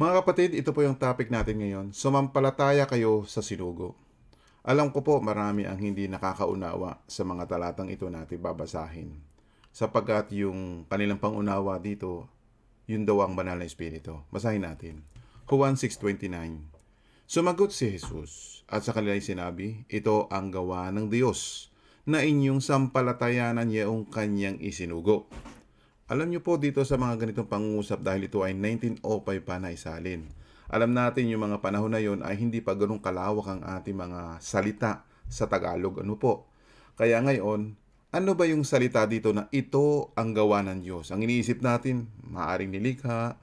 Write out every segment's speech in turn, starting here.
Mga kapatid, ito po yung topic natin ngayon. Sumampalataya kayo sa sinugo. Alam ko po marami ang hindi nakakaunawa sa mga talatang ito natin babasahin. Sapagkat yung kanilang pangunawa dito, yun daw ang banal na espiritu. Basahin natin. Juan 6.29 Sumagot si Jesus at sa kanila sinabi, Ito ang gawa ng Diyos na inyong sampalatayanan yung kanyang isinugo. Alam niyo po dito sa mga ganitong pangungusap dahil ito ay 1905 pa na isalin. Alam natin yung mga panahon na yon ay hindi pa ganun kalawak ang ating mga salita sa Tagalog. Ano po? Kaya ngayon, ano ba yung salita dito na ito ang gawa ng Diyos? Ang iniisip natin, maaring nilikha.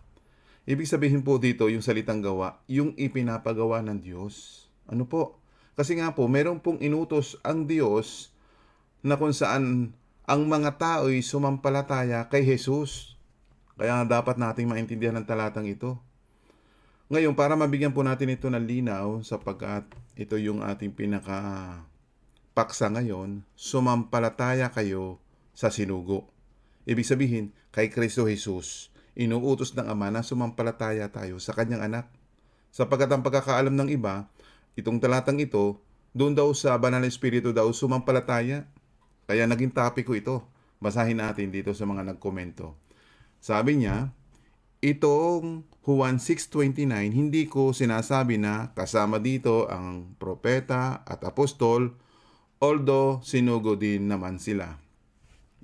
Ibig sabihin po dito, yung salitang gawa, yung ipinapagawa ng Diyos. Ano po? Kasi nga po, meron pong inutos ang Diyos na kung saan ang mga tao'y sumampalataya kay Jesus. Kaya dapat nating maintindihan ang talatang ito. Ngayon, para mabigyan po natin ito ng linaw, sapagkat ito yung ating pinaka paksa ngayon, sumampalataya kayo sa sinugo. Ibig sabihin, kay Kristo Jesus, inuutos ng Ama na sumampalataya tayo sa kanyang anak. Sapagkat ang pagkakaalam ng iba, itong talatang ito, doon daw sa banal na espiritu daw sumampalataya. Kaya naging topic ko ito. Basahin natin dito sa mga nagkomento. Sabi niya, itong Juan 6.29, hindi ko sinasabi na kasama dito ang propeta at apostol, although sinugo din naman sila.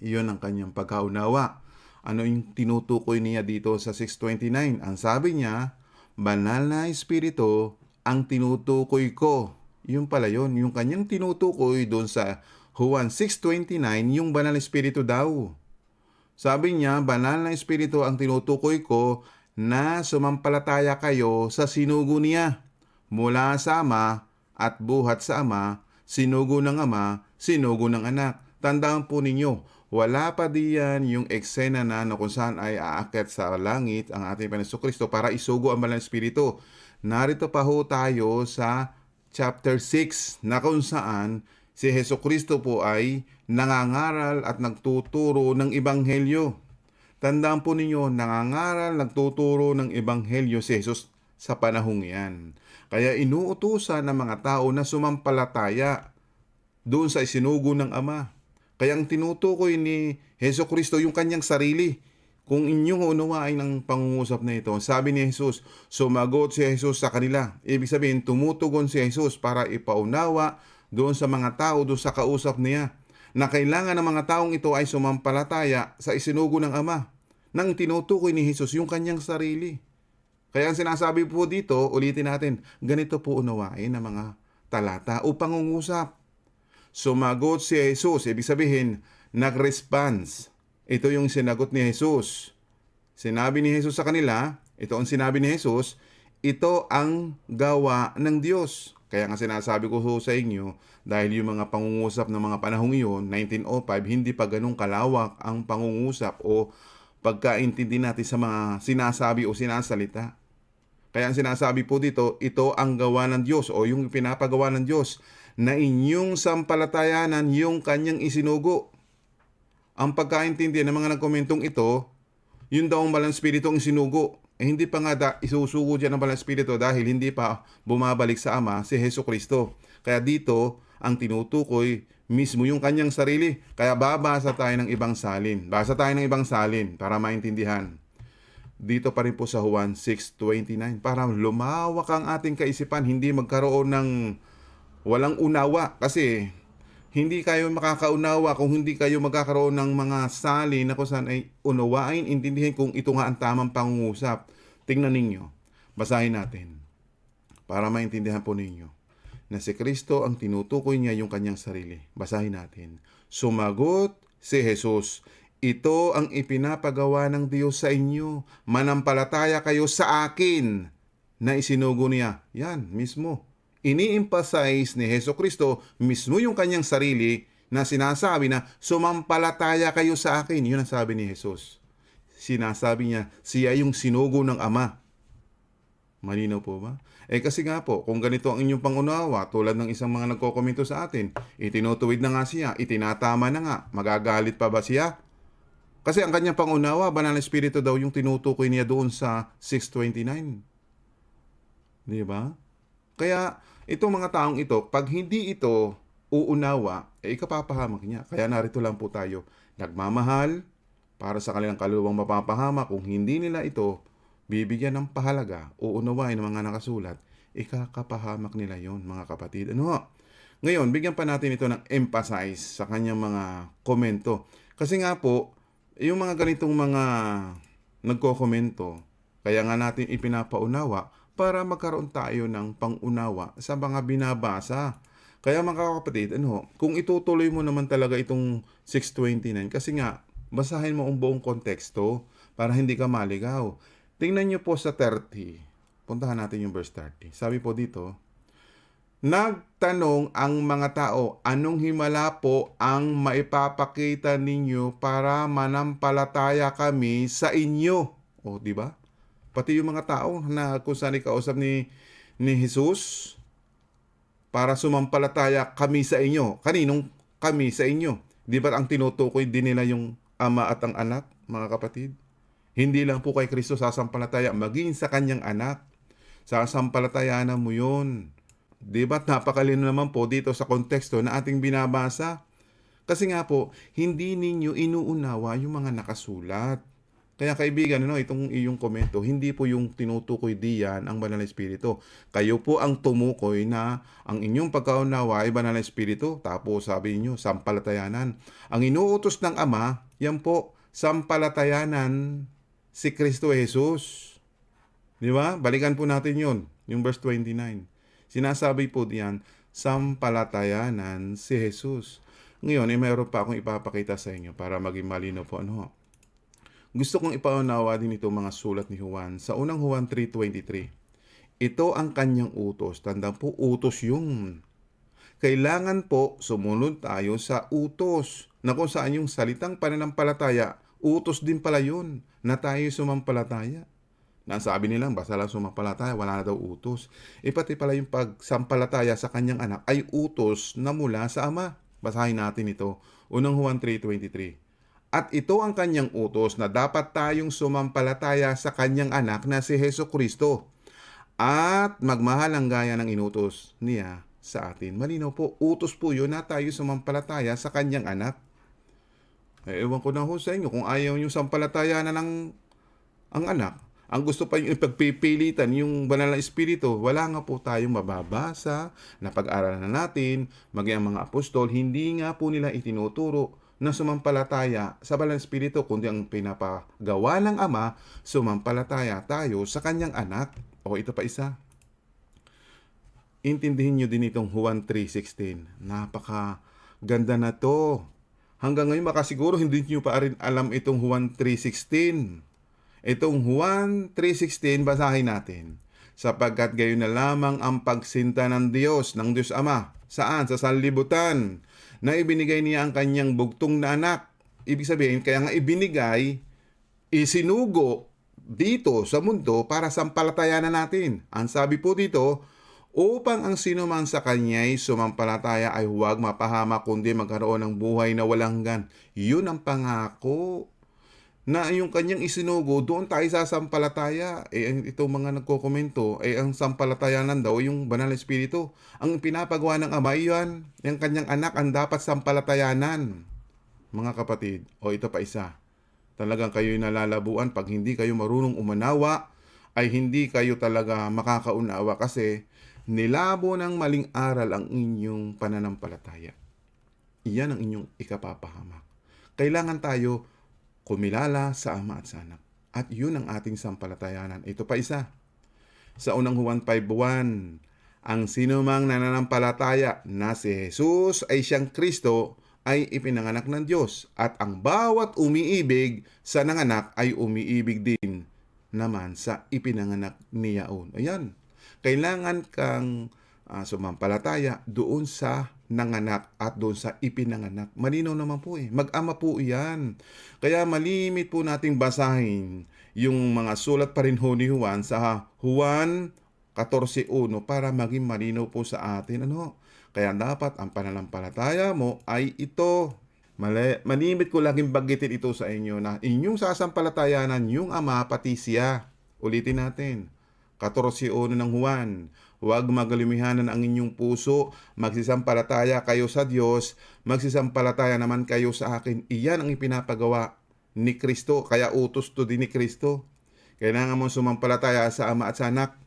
Iyon ang kanyang pagkaunawa. Ano yung tinutukoy niya dito sa 6.29? Ang sabi niya, banal na espiritu ang tinutukoy ko. Yung pala yun, yung kanyang tinutukoy doon sa Juan 6.29, yung banal na espiritu daw. Sabi niya, banal na espiritu ang tinutukoy ko na sumampalataya kayo sa sinugo niya. Mula sa Ama at buhat sa Ama, sinugo ng Ama, sinugo ng anak. Tandaan po ninyo, wala pa diyan yung eksena na, na kung saan ay aakyat sa langit ang ating Panginoon Kristo para isugo ang banal na espiritu. Narito pa ho tayo sa chapter 6 na kung saan si Heso Kristo po ay nangangaral at nagtuturo ng Ebanghelyo. Tandaan po ninyo, nangangaral, nagtuturo ng Ebanghelyo si Jesus sa panahong yan. Kaya inuutusan ng mga tao na sumampalataya doon sa isinugo ng Ama. Kaya ang tinutukoy ni Heso Kristo yung kanyang sarili. Kung inyong unawain ang pangungusap na ito, sabi ni Jesus, sumagot si Jesus sa kanila. Ibig sabihin, tumutugon si Jesus para ipaunawa doon sa mga tao, doon sa kausap niya, na kailangan ng mga taong ito ay sumampalataya sa isinugo ng Ama, nang tinutukoy ni Jesus yung kanyang sarili. Kaya ang sinasabi po dito, ulitin natin, ganito po unawain ng mga talata o pangungusap. Sumagot si Jesus, ibig sabihin, nag-response. Ito yung sinagot ni Jesus. Sinabi ni Jesus sa kanila, ito ang sinabi ni Jesus, ito ang gawa ng Diyos. Kaya nga sinasabi ko ho sa inyo, dahil yung mga pangungusap ng mga panahong iyon, 1905, hindi pa ganun kalawak ang pangungusap o pagkaintindi natin sa mga sinasabi o sinasalita. Kaya ang sinasabi po dito, ito ang gawa ng Diyos o yung pinapagawa ng Diyos na inyong sampalatayanan yung kanyang isinugo. Ang pagkaintindi ng mga nagkomentong ito, yun daw ang balang spirito ang sinugo. Eh, hindi pa nga da, isusugo dyan ang balang spirito dahil hindi pa bumabalik sa Ama si Heso Kristo. Kaya dito, ang tinutukoy mismo yung kanyang sarili. Kaya babasa tayo ng ibang salin. Basa tayo ng ibang salin para maintindihan. Dito pa rin po sa Juan 6.29 para lumawak ang ating kaisipan, hindi magkaroon ng walang unawa kasi hindi kayo makakaunawa kung hindi kayo magkakaroon ng mga sali na kung saan ay unawain, intindihin kung ito nga ang tamang pangungusap. Tingnan ninyo, basahin natin para maintindihan po ninyo na si Kristo ang tinutukoy niya yung kanyang sarili. Basahin natin. Sumagot si Jesus, ito ang ipinapagawa ng Diyos sa inyo. Manampalataya kayo sa akin na isinugo niya. Yan, mismo ini-emphasize ni Heso Kristo mismo yung kanyang sarili na sinasabi na sumampalataya kayo sa akin. Yun ang sabi ni Jesus. Sinasabi niya, siya yung sinugo ng Ama. Malinaw po ba? Eh kasi nga po, kung ganito ang inyong pangunawa, tulad ng isang mga nagkokomento sa atin, itinutuwid na nga siya, itinatama na nga, magagalit pa ba siya? Kasi ang kanyang pangunawa, banal na espiritu daw yung tinutukoy niya doon sa 629. Di ba? Kaya itong mga taong ito, pag hindi ito uunawa, eh ikapapahamak niya. Kaya narito lang po tayo, nagmamahal para sa kanilang kaluluwang mapapahamak. Kung hindi nila ito bibigyan ng pahalaga, uunawain ng mga nakasulat, ikakapahamak nila yon mga kapatid. Ano? Ngayon, bigyan pa natin ito ng emphasize sa kanyang mga komento. Kasi nga po, yung mga ganitong mga nagko-komento, kaya nga natin ipinapaunawa para magkaroon tayo ng pangunawa sa mga binabasa. Kaya mga kapatid, ano, kung itutuloy mo naman talaga itong 629, kasi nga, basahin mo ang buong konteksto para hindi ka maligaw. Tingnan nyo po sa 30. Puntahan natin yung verse 30. Sabi po dito, Nagtanong ang mga tao, anong himala po ang maipapakita ninyo para manampalataya kami sa inyo? O, di ba? Pati yung mga tao na kung saan ikausap ni, ni Jesus, para sumampalataya kami sa inyo. Kaninong kami sa inyo? Di ba ang tinutukoy din nila yung ama at ang anak, mga kapatid? Hindi lang po kay Kristo sasampalataya, maging sa kanyang anak. Sasampalatayanan mo yun. Di ba napakalino naman po dito sa konteksto na ating binabasa? Kasi nga po, hindi ninyo inuunawa yung mga nakasulat. Kaya kaibigan, ano, itong iyong komento, hindi po yung tinutukoy diyan ang Banal na Espiritu. Kayo po ang tumukoy na ang inyong pagkaunawa ay Banal na Espiritu. Tapos sabi niyo, sampalatayanan. Ang inuutos ng Ama, yan po, sampalatayanan si Kristo Jesus. Di ba? Balikan po natin yun, yung verse 29. Sinasabi po diyan, sampalatayanan si Jesus. Ngayon, eh, mayroon pa akong ipapakita sa inyo para maging malino po. Ano? Gusto kong ipaunawa din ito mga sulat ni Juan. Sa unang Juan 3.23, ito ang kanyang utos. Tandaan po, utos yung. Kailangan po sumunod tayo sa utos na kung saan yung salitang pananampalataya, utos din pala yun na tayo sumampalataya. Nasabi nilang basta lang sumampalataya, wala na daw utos. E pati pala yung pagsampalataya sa kanyang anak ay utos na mula sa Ama. Basahin natin ito. Unang Juan 3.23 At ito ang kanyang utos na dapat tayong sumampalataya sa kanyang anak na si Heso Kristo at magmahal ang gaya ng inutos niya sa atin. Malinaw po, utos po yun na tayo sumampalataya sa kanyang anak. Eh, ewan ko na ho sa inyo kung ayaw yung sampalataya na ng ang anak, ang gusto pa yung ipagpipilitan yung banal na espiritu, wala nga po tayong mababasa na pag-aralan na natin, maging ang mga apostol, hindi nga po nila itinuturo na sumampalataya sa banal na espiritu, kundi ang pinapagawa ng Ama, sumampalataya tayo sa kanyang anak. O ito pa isa. Intindihin nyo din itong Juan 3.16. Napaka ganda na to. Hanggang ngayon baka siguro hindi nyo pa rin alam itong Juan 3.16. Itong Juan 3.16, basahin natin. Sapagkat gayon na lamang ang pagsinta ng Diyos, ng Diyos Ama. Saan? Sa sanlibutan. Na ibinigay niya ang kanyang bugtong na anak. Ibig sabihin, kaya nga ibinigay, isinugo dito sa mundo para sampalatayanan natin. Ang sabi po dito, upang ang sino man sa kanya'y sumampalataya ay huwag mapahama kundi magkaroon ng buhay na walang hanggan. Yun ang pangako na yung kanyang isinugo, doon tayo sa sampalataya. Eh, itong mga nagkokomento, eh, ang sampalatayanan daw, yung banal na espiritu. Ang pinapagawa ng ama, yan, yung kanyang anak, ang dapat sampalatayanan. Mga kapatid, o ito pa isa. Talagang kayo'y nalalabuan pag hindi kayo marunong umanawa, ay hindi kayo talaga makakaunawa kasi nilabo ng maling aral ang inyong pananampalataya. Iyan ang inyong ikapapahamak. Kailangan tayo kumilala sa Ama at sa Anak. At yun ang ating sampalatayanan. Ito pa isa. Sa unang Juan 5.1, ang sinumang nananampalataya na si Jesus ay siyang Kristo ay ipinanganak ng Diyos at ang bawat umiibig sa nanganak ay umiibig din naman sa ipinanganak niyaon. Ayan. Kailangan kang uh, sumampalataya doon sa nanganak at doon sa ipinanganak. Malinaw naman po eh. Mag-ama po iyan. Kaya malimit po nating basahin yung mga sulat pa rin ho ni Juan sa Juan 14.1 para maging malinaw po sa atin. Ano? Kaya dapat ang pananampalataya mo ay ito. Mali, malimit ko laging bagitin ito sa inyo na inyong sasampalatayanan yung ama pati siya. Ulitin natin 14.1 ng Juan, Huwag magalumihanan ang inyong puso, magsisampalataya kayo sa Diyos, magsisampalataya naman kayo sa akin. Iyan ang ipinapagawa ni Kristo, kaya utos to din ni Kristo. Kailangan mo sumampalataya sa Ama at sa Anak,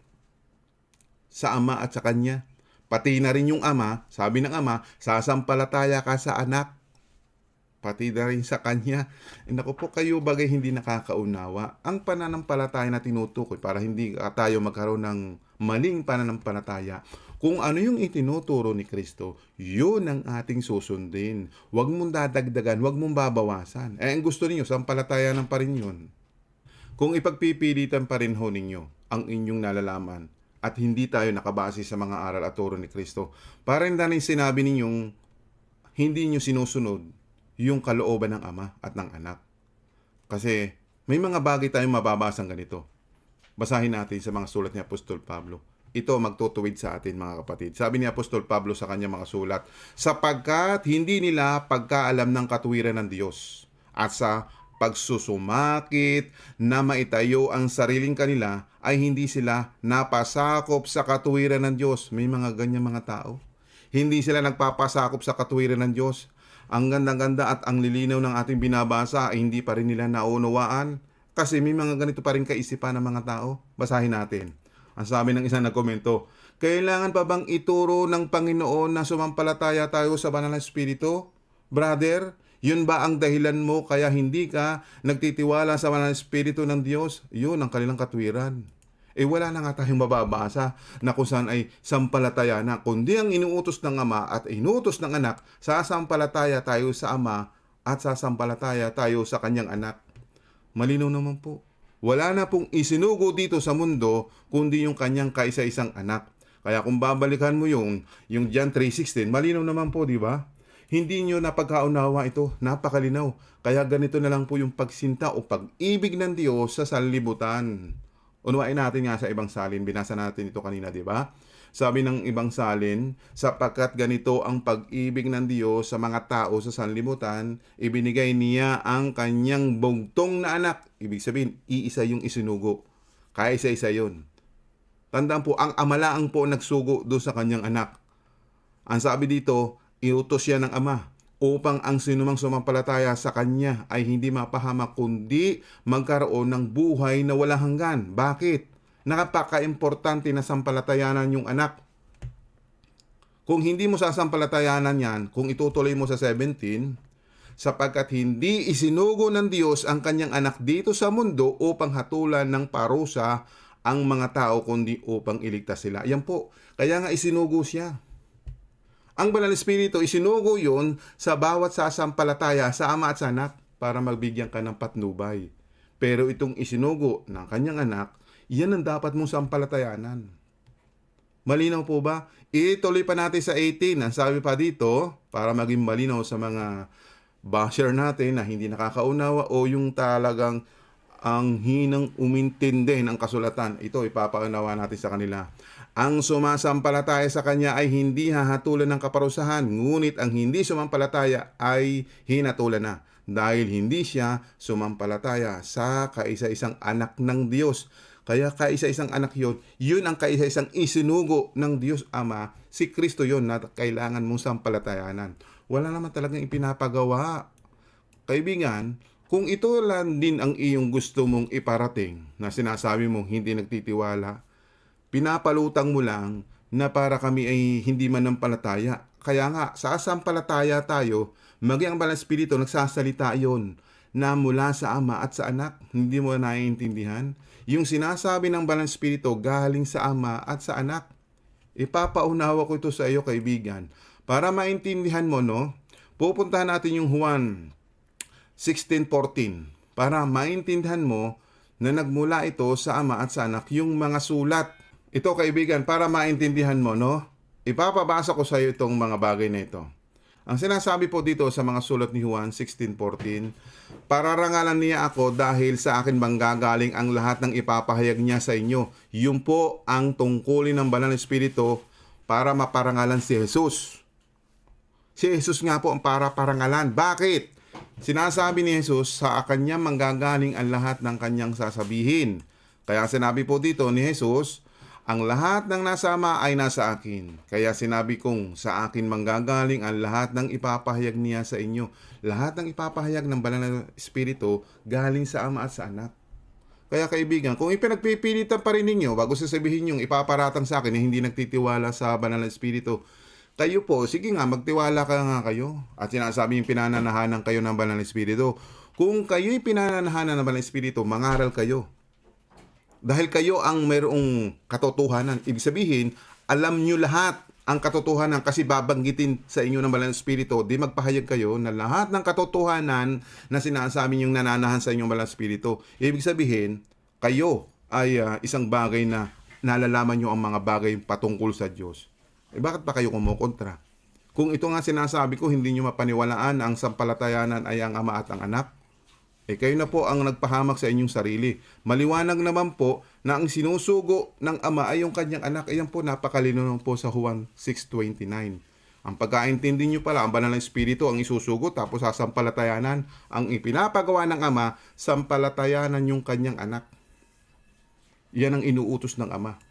sa Ama at sa Kanya. Pati na rin yung Ama, sabi ng Ama, sasampalataya ka sa Anak pati na rin sa kanya. E naku po kayo bagay hindi nakakaunawa. Ang pananampalataya na tinutukoy para hindi tayo magkaroon ng maling pananampalataya. Kung ano yung itinuturo ni Kristo, yun ang ating susundin. Huwag mong dadagdagan, huwag mong babawasan. Eh, ang gusto ninyo, sampalatayanan pa rin yun. Kung ipagpipilitan pa rin ho ninyo ang inyong nalalaman at hindi tayo nakabase sa mga aral at turo ni Kristo, parang rin sinabi ninyong hindi nyo sinusunod yung kalooban ng ama at ng anak. Kasi may mga bagay tayong mababasang ganito. Basahin natin sa mga sulat ni Apostol Pablo. Ito magtutuwid sa atin mga kapatid. Sabi ni Apostol Pablo sa kanyang mga sulat, sapagkat hindi nila pagkaalam ng katuwiran ng Diyos at sa pagsusumakit na maitayo ang sariling kanila ay hindi sila napasakop sa katuwiran ng Diyos. May mga ganyan mga tao. Hindi sila nagpapasakop sa katuwiran ng Diyos ang ganda-ganda at ang lilinaw ng ating binabasa ay hindi pa rin nila naunawaan kasi may mga ganito pa rin kaisipan ng mga tao. Basahin natin. Ang sabi ng isang nagkomento, kailangan pa bang ituro ng Panginoon na sumampalataya tayo sa banal na Espiritu? Brother, yun ba ang dahilan mo kaya hindi ka nagtitiwala sa banal na Espiritu ng Diyos? Yun ang kanilang katwiran eh wala na nga tayong mababasa na kung saan ay sampalataya na. Kundi ang inuutos ng Ama at inuutos ng anak, sasampalataya tayo sa Ama at sasampalataya tayo sa kanyang anak. Malinaw naman po. Wala na pong isinugo dito sa mundo kundi yung kanyang kaisa-isang anak. Kaya kung babalikan mo yung, yung John 3.16, malinaw naman po, di ba? Hindi nyo napagkaunawa ito, napakalinaw. Kaya ganito na lang po yung pagsinta o pag-ibig ng Diyos sa sanlibutan. Unawain natin nga sa ibang salin, binasa natin ito kanina, di ba? Sabi ng ibang salin, sapagkat ganito ang pag-ibig ng Diyos sa mga tao sa sanlibutan, ibinigay niya ang kanyang bugtong na anak. Ibig sabihin, iisa yung isinugo. Kaya isa-isa yun. Tandaan po, ang amalaang po nagsugo doon sa kanyang anak. Ang sabi dito, iutos siya ng ama upang ang sinumang sumampalataya sa Kanya ay hindi mapahamak kundi magkaroon ng buhay na wala hanggan. Bakit? Nakapaka-importante na sampalatayanan yung anak. Kung hindi mo sasampalatayanan yan, kung itutuloy mo sa 17, sapagkat hindi isinugo ng Diyos ang kanyang anak dito sa mundo upang hatulan ng parusa ang mga tao kundi upang iligtas sila. Yan po. Kaya nga isinugo siya. Ang Banal Espiritu, isinugo yon sa bawat sasampalataya sa ama at sa anak para magbigyan ka ng patnubay. Pero itong isinugo ng kanyang anak, yan ang dapat mong sampalatayanan. Malinaw po ba? Ituloy pa natin sa 18. Ang sabi pa dito, para maging malinaw sa mga basher natin na hindi nakakaunawa o yung talagang ang hinang umintindi ng kasulatan. Ito, ipapaunawa natin sa kanila. Ang sumasampalataya sa Kanya ay hindi hahatulan ng kaparusahan, ngunit ang hindi sumampalataya ay hinatulan na dahil hindi siya sumampalataya sa kaisa-isang anak ng Diyos. Kaya kaisa-isang anak yon, yun ang kaisa-isang isinugo ng Diyos Ama, si Kristo yon na kailangan mong sampalatayanan. Wala naman talagang ipinapagawa. Kaibigan, kung ito lang din ang iyong gusto mong iparating na sinasabi mong hindi nagtitiwala, pinapalutang mo lang na para kami ay hindi manampalataya. Kaya nga, sa asampalataya tayo, maging ang Banal Espiritu nagsasalita yon na mula sa Ama at sa Anak. Hindi mo naiintindihan? Yung sinasabi ng Banal Espiritu galing sa Ama at sa Anak. Ipapaunawa ko ito sa iyo, kaibigan. Para maintindihan mo, no? Pupuntahan natin yung Juan 16.14 para maintindihan mo na nagmula ito sa Ama at sa Anak yung mga sulat ito kaibigan, para maintindihan mo, no? Ipapabasa ko sa iyo itong mga bagay na ito. Ang sinasabi po dito sa mga sulat ni Juan 16.14, Pararangalan niya ako dahil sa akin manggagaling ang lahat ng ipapahayag niya sa inyo. Yun po ang tungkulin ng Banal Espiritu para maparangalan si Jesus. Si Jesus nga po ang para parangalan. Bakit? Sinasabi ni Jesus sa kanya manggagaling ang lahat ng kanyang sasabihin Kaya sinabi po dito ni Jesus, ang lahat ng nasa Ama ay nasa akin. Kaya sinabi kong sa akin manggagaling ang lahat ng ipapahayag niya sa inyo. Lahat ng ipapahayag ng banal na Espiritu galing sa Ama at sa Anak. Kaya kaibigan, kung ipinagpipilitan pa rin ninyo bago sasabihin yung ipaparatang sa akin na hindi nagtitiwala sa banal na Espiritu, kayo po, sige nga, magtiwala ka nga kayo. At sinasabi yung pinananahanan kayo ng banal na Espiritu. Kung kayo'y pinananahanan ng banal na Espiritu, mangaral kayo. Dahil kayo ang mayroong katotohanan. Ibig sabihin, alam nyo lahat ang katotohanan kasi babanggitin sa inyo ng Banal na Espiritu. Di magpahayag kayo na lahat ng katotohanan na sinasabi yung nananahan sa inyong Banal na Espiritu. Ibig sabihin, kayo ay ah, isang bagay na nalalaman nyo ang mga bagay patungkol sa Diyos. Eh bakit pa kayo kumukontra? Kung ito nga sinasabi ko, hindi nyo mapaniwalaan ang sampalatayanan ay ang Ama at ang Anak, eh kayo na po ang nagpahamak sa inyong sarili. Maliwanag naman po na ang sinusugo ng ama ay yung kanyang anak. Ayan po, napakalino po sa Juan 6.29. Ang pagkaintindi nyo pala, ang banal ng espiritu ang isusugo tapos sasampalatayanan. Ang ipinapagawa ng ama, sampalatayanan yung kanyang anak. Yan ang inuutos ng ama.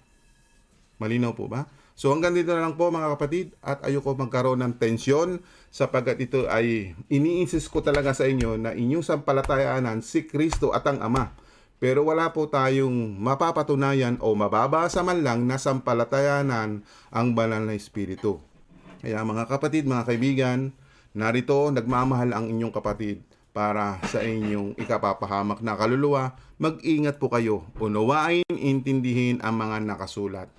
Malinaw po ba? So hanggang dito na lang po mga kapatid at ayoko magkaroon ng tensyon sapagkat ito ay iniinsist ko talaga sa inyo na inyong sampalatayanan si Kristo at ang Ama. Pero wala po tayong mapapatunayan o mababasa man lang na sampalatayanan ang banal na Espiritu. Kaya mga kapatid, mga kaibigan, narito nagmamahal ang inyong kapatid para sa inyong ikapapahamak na kaluluwa. Mag-ingat po kayo. Unawain, intindihin ang mga nakasulat.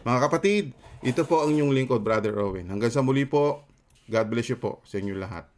Mga kapatid, ito po ang inyong lingkod, Brother Owen. Hanggang sa muli po, God bless you po sa inyo lahat.